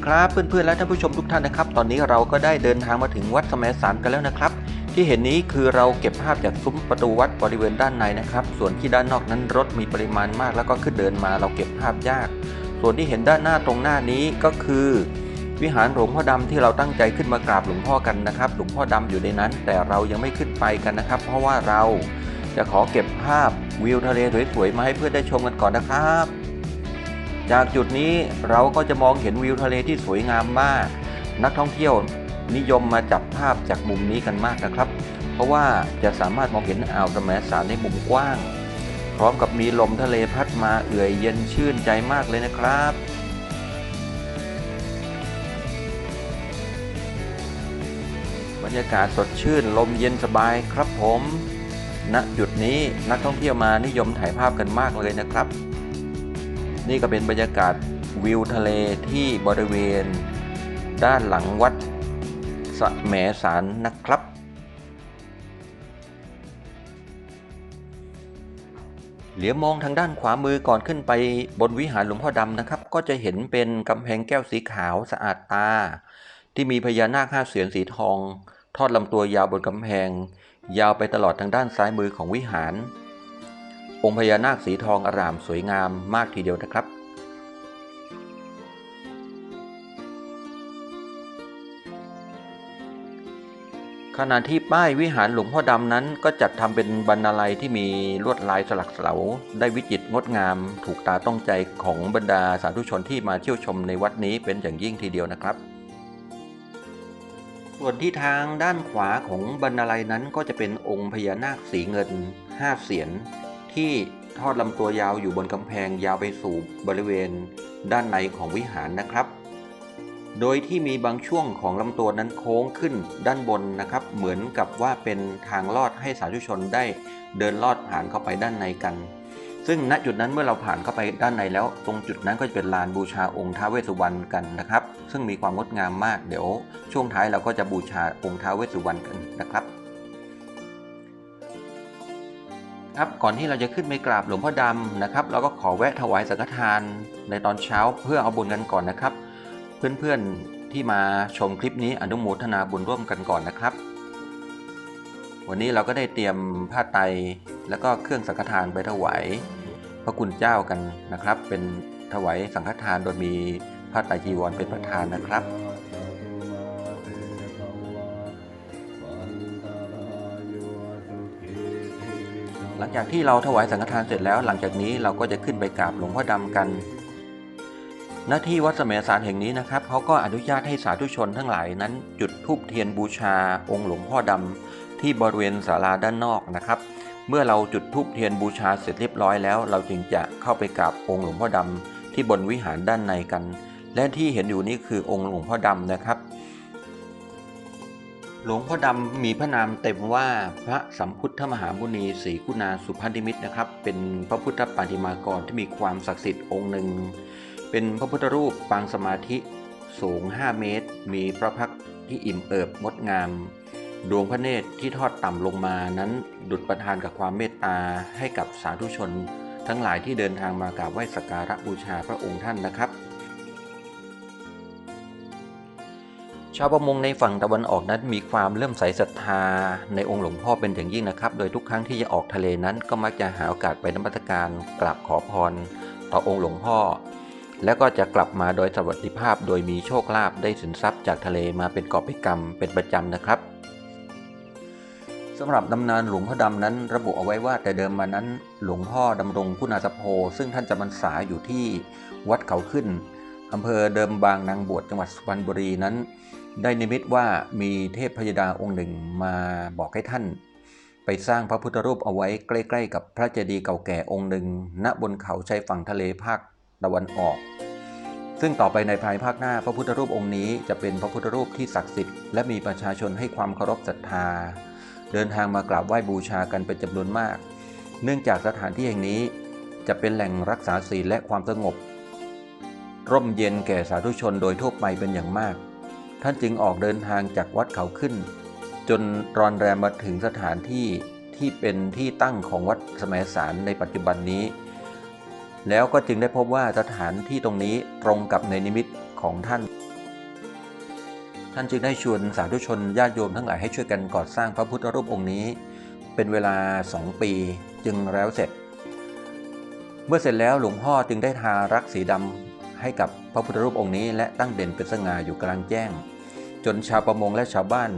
ีครับเพื่อนๆและท่านผู้ชมทุกท่านนะครับ ตอนนี้เราก็ได้เดินทางมาถึงวัดสมัยสารกันแล้วนะครับ ที่เห็นนี้คือเราเก็บภาพจากซุ้มประตูวัดบริเวณด้านในนะครับ ส่วนที่ด้านนอกนั้นรถมีปริมาณมากแล้วก็ขึ้นเดินมาเราเก็บภาพยาก ส่วนที่เห็นด้านหน้าตรงหน้านี้ก็คือ วิหารหลวงพ่อดำที่เราตั้งใจขึ้นมากราบหลวงพ่อกันนะครับหลวงพ่อดำอยู่ในนั้น แต่เรายังไม่ขึ้นไปกันนะครับ เพราะว่าเราจะขอเก็บภาพวิวทะเลสวยๆมาให้เพื่อนได้ชมกันก่อนนะครับ จากจุดนี้เราก็จะมองเห็นวิวทะเลที่สวยงามมาก นักท่องเที่ยวนิยมมาจับภาพจากมุมนี้กันมากนะครับ เพราะว่าจะสามารถมองเห็นอ่าวแสมสารในมุมกว้าง พร้อมกับมีลมทะเลพัดมาเอื่อยเย็นชื่นใจมากเลยนะครับบรรยากาศสดชื่นลมเย็นสบายครับผม ณ จุดนี้นักท่องเที่ยวมานิยมถ่ายภาพกันมากเลยนะครับ นี่ก็เป็นบรรยากาศวิวทะเลที่บริเวณ ด้านหลังวัดสะแหมสารนะครับ เหลียวมองทางด้านขวามือก่อนขึ้นไปบนวิหารหลวงพ่อดำนะครับ ก็จะเห็นเป็นกำแพงแก้วสีขาวสะอาดตา ที่มีพญานาคห้าเสียนสีทอง ทอดลำตัวยาวบนกำแพง ยาวไปตลอดทางด้านซ้ายมือของวิหาร องค์พญานาคสีทองอร่ามสวยงามมากทีเดียวนะครับ ขณะที่ป้ายวิหารหลวงพ่อดำนั้นก็จัดทำเป็นบรรณาลัยที่มีลวดลายสลักเสลาได้วิจิตรงดงาม ถูกตาต้องใจของบรรดาสาธุชนที่มาเที่ยวชมในวัดนี้เป็นอย่างยิ่งทีเดียวนะครับส่วนที่ทางด้านขวาของบรรณาลัยนั้นก็จะเป็นองค์พญานาคสีเงินห้าเสียน ที่ทอดลำตัวยาวอยู่บนกำแพงยาวไปสู่บริเวณด้านในของวิหารนะครับ โดยที่มีบางช่วงของลำตัวนั้นโค้งขึ้นด้านบนนะครับ เหมือนกับว่าเป็นทางลอดให้สาธุชนได้เดินลอดผ่านเข้าไปด้านในกัน ซึ่งณจุดนั้นเมื่อเราผ่านเข้าไปด้านในแล้ว ตรงจุดนั้นก็จะเป็นลานบูชาองค์ท้าเวสสุวรรณกันนะครับ ซึ่งมีความงดงามมากเดี๋ยว ช่วงท้ายเราก็จะบูชาองค์ท้าเวสสุวรรณกันนะครับ ครับก่อนที่เราจะขึ้นไปกราบหลวงพ่อดำนะครับ เราก็ขอแวะถวายสังฆทานในตอนเช้าเพื่อเอาบุญกันก่อนนะครับ เพื่อนๆที่มาชมคลิปนี้อนุโมทนาบุญร่วมกันก่อนนะครับ วันนี้เราก็ได้เตรียมผ้าไตรแล้วก็เครื่องสังฆทานไปถวายพระคุณเจ้ากันนะครับ เป็นถวายสังฆทานโดยมีผ้าไตรจีวรเป็นประธานนะครับ หลังจากที่เราถวายสังฆทานเสร็จแล้ว หลังจากนี้เราก็จะขึ้นไปกราบหลวงพ่อดำกัน หน้าที่วัดเสมสารแห่งนี้นะครับเขาก็อนุญาตให้สาธุชนทั้งหลายนั้น จุดธูปเทียนบูชา องค์หลวงพ่อดำที่บริเวณศาลาด้านนอกนะครับ เมื่อเราจุดธูปเทียนบูชาเสร็จเรียบร้อยแล้ว เราจึงจะเข้าไปกราบองค์หลวงพ่อดำที่บนวิหารด้านในกัน และที่เห็นอยู่นี้คือองค์หลวงพ่อดำนะครับ หลวงพ่อดำมีพระนามเต็มว่าพระสัมพุทธมหามุนีศรีคุณาสุพันธิมิตรนะครับ เป็นพระพุทธปฏิมากรที่มีความศักดิ์สิทธิ์องค์หนึ่ง เป็นพระพุทธรูปปางสมาธิสูง 5 เมตร มีพระพักที่อิ่มเอิบงดงาม ดวงพระเนตรที่ทอดต่ำลงมานั้นดุจประทานกับความเมตตาให้กับสาธุชน ทั้งหลายที่เดินทางมากราบไหว้สักการะบูชาพระองค์ท่านนะครับ ชาวประมงในฝั่งตะวันออกนั้นมีความเลื่อมใสศรัทธา ในองค์หลวงพ่อเป็นอย่างยิ่งนะครับ โดยทุกครั้งที่จะออกทะเลนั้นก็มักจะหาโอกาสไปนมัสการกราบขอพร ต่อองค์หลวงพ่อ แล้วก็จะกลับมาโดยสวัสดิภาพ โดยมีโชคลาภได้สินทรัพย์จากทะเลมาเป็นกอบเป็นกรรมเป็นประจำนะครับสำหรับตำนานหลวงพ่อดำนั้นระบุเอาไว้ว่าแต่เดิมมานั้นหลวงพ่อดำรงคุณาสโพ ซึ่งท่านจำพรรษาอยู่ที่วัดเขาขึ้นอำเภอเดิมบางนางบวชจังหวัดสุพรรณบุรีนั้น ได้นิมิตว่ามีเทพพยดาองค์หนึ่งมาบอกให้ท่าน ไปสร้างพระพุทธรูปเอาไว้ใกล้ๆ กับพระเจดีย์เก่าแก่องค์หนึ่งณบนเขาชายฝั่งทะเลภาคตะวันออก ซึ่งต่อไปในภายภาคหน้าพระพุทธรูปองค์นี้จะเป็นพระพุทธรูปที่ศักดิ์สิทธิ์และมีประชาชนให้ความเคารพศรัทธา เดินทางมากราบไหว้บูชากันเป็นจำนวนมาก เนื่องจากสถานที่แห่งนี้จะเป็นแหล่งรักษาศีลและความสงบ ร่มเย็นแก่สาธุชนโดยทั่วไปเป็นอย่างมาก ท่านจึงออกเดินทางจากวัดเขาขึ้น จนรอนแรมมาถึงสถานที่ที่เป็นที่ตั้งของวัดสมัยสารในปัจจุบันนี้ แล้วก็จึงได้พบว่าสถานที่ตรงนี้ตรงกับในนิมิตของท่าน ท่านจึงได้ชวนสาธุชนญาติโยมทั้งหลายให้ช่วยกันก่อสร้างพระพุทธรูปองค์นี้ เป็นเวลา2ปีจึงแล้วเสร็จ เมื่อเสร็จแล้วหลวงพ่อจึงได้ทารักสีดำ ให้กับพระพุทธรูปองค์นี้ และตั้งเด่นเป็นสง่าอยู่กลางแจ้ง จนชาวประมงและชาวบ้าน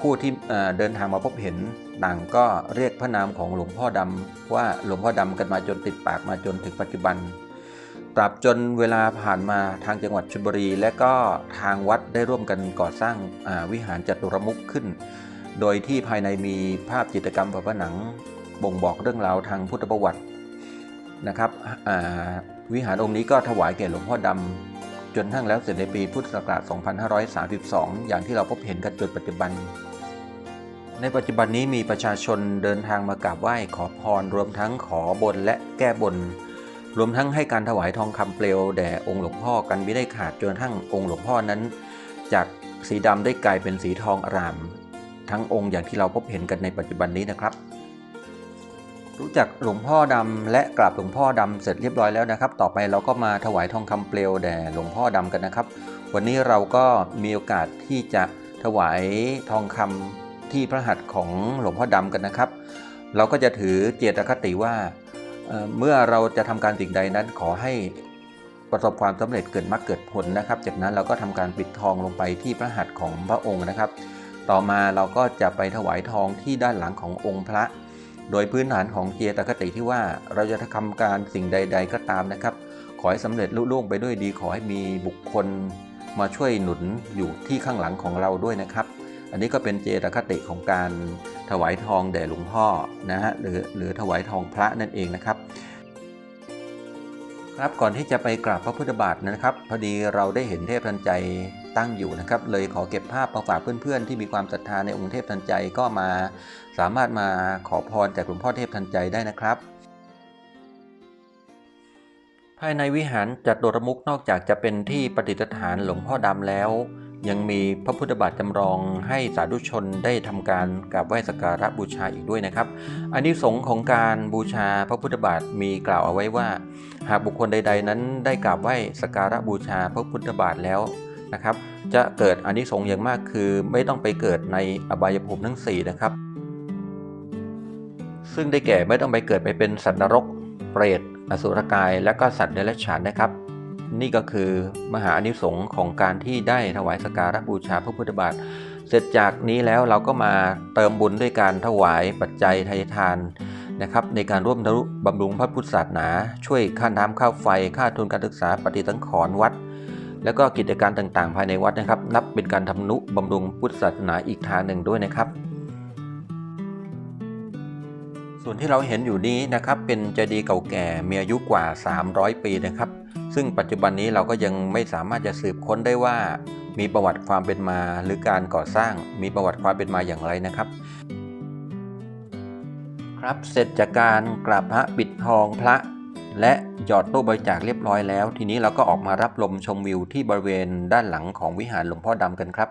ผู้ที่เดินทางมาพบเห็นต่างก็เรียกพระนามของหลวงพ่อดำว่าหลวงพ่อดำกันมาจนติดปากมาจนถึงปัจจุบันตราบจนเวลาผ่านมาทางจังหวัดชลบุรี และก็ทางวัดได้ร่วมกันก่อสร้างาวิหารจัตุรมุขขึ้น โดยที่ภายในมีภาพจิตรกรรมฝาผนัง บ่งบอกเรื่องราวทางพุทธประวัตินะครับอ่า วิหารองค์นี้ก็ถวายแก่หลวงพ่อดำ จนทั้งแล้วเสร็จในปีพุทธศักราช 2532 อย่างที่เราพบเห็นกันจนปัจจุบัน ในปัจจุบันนี้มีประชาชนเดินทางมากราบไหว้ขอพร รวมทั้งขอบนและแก้บน รวมทั้งให้การถวายทองคำเปลวแด่องค์หลวงพ่อกันไม่ได้ขาดจนทั่งองค์หลวงพ่อนั้น จากสีดำได้กลายเป็นสีทองอร่าม ทั้งองค์อย่างที่เราพบเห็นกันในปัจจุบันนี้นะครับ รู้จักหลวงพ่อดำและกราบหลวงพ่อดำเสร็จเรียบร้อยแล้วนะครับ ต่อไปเราก็มาถวายทองคำเปลวแด่หลวงพ่อดำกันนะครับ วันนี้เราก็มีโอกาสที่จะถวายทองคำที่พระหัตถ์ของหลวงพ่อดำกันนะครับ เราก็จะถือเจตคติว่าเเมื่อเราจะทำการสิ่งใดนั้นขอให้ประสบความสำเร็จเกิดมรรคเกิดผลนะครับ จากนั้นเราก็ทำการปิดทองลงไปที่พระหัตถ์ของพระองค์นะครับ ต่อมาเราก็จะไปถวายทองที่ด้านหลังขององค์พระ โดยพื้นฐานของเจตคติที่ว่าเราจะทำการสิ่งใด ๆ ก็ตามนะครับ ขอให้สำเร็จลุล่วงไปด้วยดี ขอให้มีบุคคลมาช่วยหนุนอยู่ที่ข้างหลังของเราด้วยนะครับ อันนี้ก็เป็นเจตคติของการถวายทองแด่หลวงพ่อนะฮะหรือหรือถวายทองพระนั่นเองนะครับ ครับก่อนที่จะไปกราบพระพุทธบาทนะครับพอดีเราได้เห็นเทพทันใจ ตั้งอยู่นะครับ เลยขอเก็บภาพมาฝากเพื่อนๆ ที่มีความศรัทธาในองค์เทพทันใจก็มา สามารถมาขอพรจากหลวงพ่อเทพทันใจได้นะครับ ภายในวิหารจัตุรมุกนอกจากจะเป็นที่ประดิษฐานหลวงพ่อดำแล้ว ยังมีพระพุทธบาทจำลองให้สาธุชนได้ทำการกราบไหว้สักการะบูชาอีกด้วยนะครับอานิสงส์ของการบูชาพระพุทธบาทมีกล่าวเอาไว้ว่าหากบุคคลใด ๆ นั้นได้กราบไหว้สักการะบูชาพระพุทธบาทแล้ว นะครับ จะเกิดอานิสงส์อย่างมากคือ ไม่ต้องไปเกิดในอบายภูมิทั้งสี่นะครับ ซึ่งได้แก่ไม่ต้องไปเกิดไปเป็นสัตว์นรก เปรตอสุรกาย และก็สัตว์เดรัจฉานนะครับ นี่ก็คือมหาอานิสงส์ของการที่ได้ถวายสการะบูชาพระพุทธบาท เสร็จจากนี้แล้วเราก็มาเติมบุญด้วยการถวายปัจจัยทายทานนะครับในการร่วมบำรุงพระพุทธศาสนา ช่วยค่าน้ำค่าไฟ ค่าทุนการศึกษาปฏิสังขรณ์วัด แล้วก็กิจการต่างๆ ภายในวัดนะครับ นับเป็นการทำนุบำรุงพุทธศาสนาอีกทางหนึ่งด้วยนะครับ ส่วนที่เราเห็นอยู่นี้นะครับ เป็นเจดีย์เก่าแก่มีอายุกว่า 300 ปีนะครับ ซึ่งปัจจุบันนี้เราก็ยังไม่สามารถจะสืบค้นได้ว่า มีประวัติความเป็นมาหรือการก่อสร้าง มีประวัติความเป็นมาอย่างไรนะครับครับเสร็จจากการกราบพระปิดทองพระ และหยอดตู้บริจาคเรียบร้อยแล้ว ทีนี้เราก็ออกมารับลมชมวิวที่บริเวณด้านหลังของวิหารหลวงพ่อดำกันครับ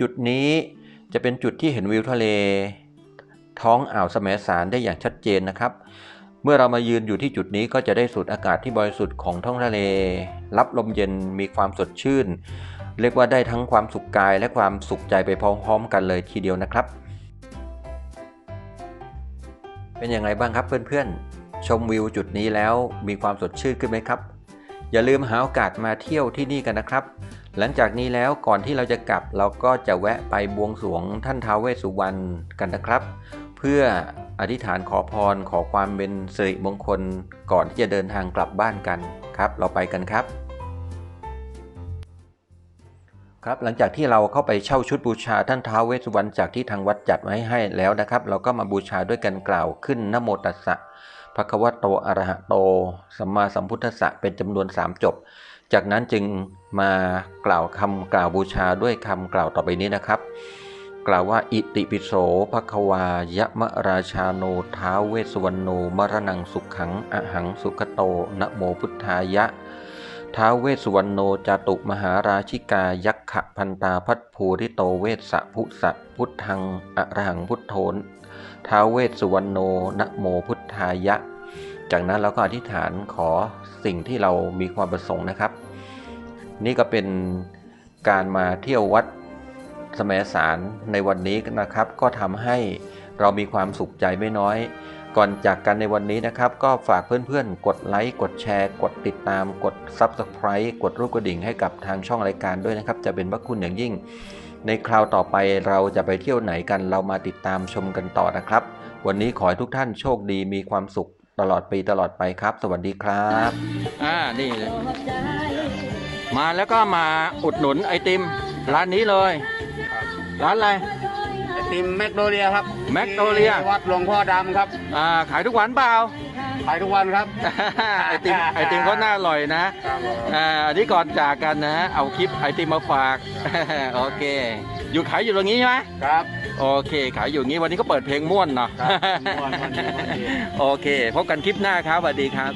จุดนี้จะเป็นจุดที่เห็นวิวทะเล ท้องอ่าวแสมสารได้อย่างชัดเจนนะครับ เมื่อเรามายืนอยู่ที่จุดนี้ก็จะได้สูดอากาศที่บริสุทธิ์ของท้องทะเล รับลมเย็นมีความสดชื่น เรียกว่าได้ทั้งความสุขกายและความสุขใจไปพร้อมๆกันเลยทีเดียวนะครับ เป็นอย่างไรบ้างครับเพื่อนๆ ชมวิวจุดนี้แล้วมีความสดชื่นขึ้นไหมครับ อย่าลืมหาโอกาสมาเที่ยวที่นี่กันนะครับ หลังจากนี้แล้วก่อนที่เราจะกลับเราก็จะแวะไปบวงสรวงท่านท้าวเวสสุวรรณกันนะครับ เพื่ออธิษฐานขอพรขอความเป็นสิริมงคลก่อนที่จะเดินทางกลับบ้านกันครับ เราไปกันครับครับหลังจากที่เราเข้าไปเช่าชุดบูชาท่านท้าวเวสสุวรรณจากที่ทางวัดจัดไว้ให้แล้วนะครับ เราก็มาบูชาด้วยกันกล่าวขึ้นนโมตัสสะ ภะควะโตอรหะโต สัมมาสัมพุทธะเป็นจำนวน3จบ จากนั้นจึงมากล่าวคำกล่าวบูชาด้วยคำกล่าวต่อไปนี้นะครับ กล่าวว่าอิติปิโสภควายะมะราชาโนท้าเวสวรรณโนมรณังสุขขังอหังสุขโตนะโมพุทธายะ ท้าวเวสสุวรรณโนจตุมหาราชิกายักขะพันตาพัทภูริโตเวสสะพุสะพุทธังอรหังพุทโธนท้าวเวสสุวรรณโนนะโมพุทธายะ จากนั้นเราก็อธิษฐานขอสิ่งที่เรามีความประสงค์นะครับ นี่ก็เป็นการมาเที่ยววัดสมสารในวันนี้นะครับ ก็ทำให้เรามีความสุขใจไม่น้อย ก่อนจากกันในวันนี้นะครับ ก็ฝากเพื่อนๆ กดไลค์ กดแชร์ กดติดตาม กด Subscribe กดรูปกระดิ่งให้กับทางช่องรายการด้วยนะครับ จะเป็นพระคุณอย่างยิ่ง ในคราวต่อไปเราจะไปเที่ยวไหนกันเรามาติดตามชมกันต่อนะครับ วันนี้ขอให้ทุกท่านโชคดีมีความสุขตลอดปีตลอดไปครับ สวัสดีครับ อ่า นี่มาแล้วก็มาอุดหนุนไอติม ร้านนี้เลย ร้านอะไร ไอติมแมกโดเลียครับแมคโดเลียที่วัดหลวงพ่อดำครับ อ่าขายทุกวันเปล่า ขายทุกวันครับ ไอติมไอติมก็น่าอร่อยนะ ครับผมอ่าอันนี้ก่อนจากกันนะเอาคลิปไอติมมาฝาก โอเค อยู่ขายอยู่ตรงนี้ใช่ไหมครับ โอเค ขายอยู่งี้วันนี้ก็เปิดเพลงม่วนเนาะครับม่วนวันนี้วันนี้โอเค พบกันคลิปหน้าครับสวัสดีครับ